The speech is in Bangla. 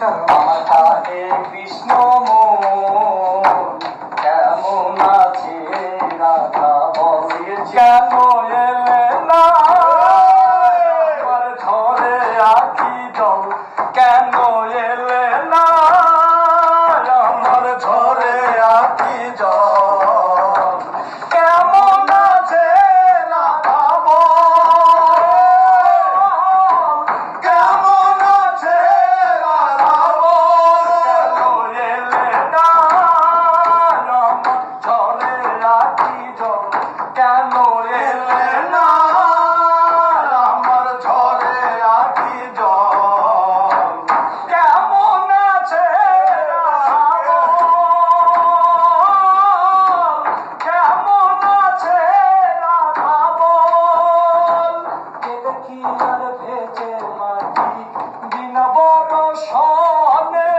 কানে কৃষ্ণ মন কেমন আছে রাধা বলে কেন এলে না ঘরে আখি জল কেন এলে কেন এলে না আমার ঝরে আখি জল কেমন আছে? কেমন আছে দেখি আর ভেজে মাটি বিনা বড় সনে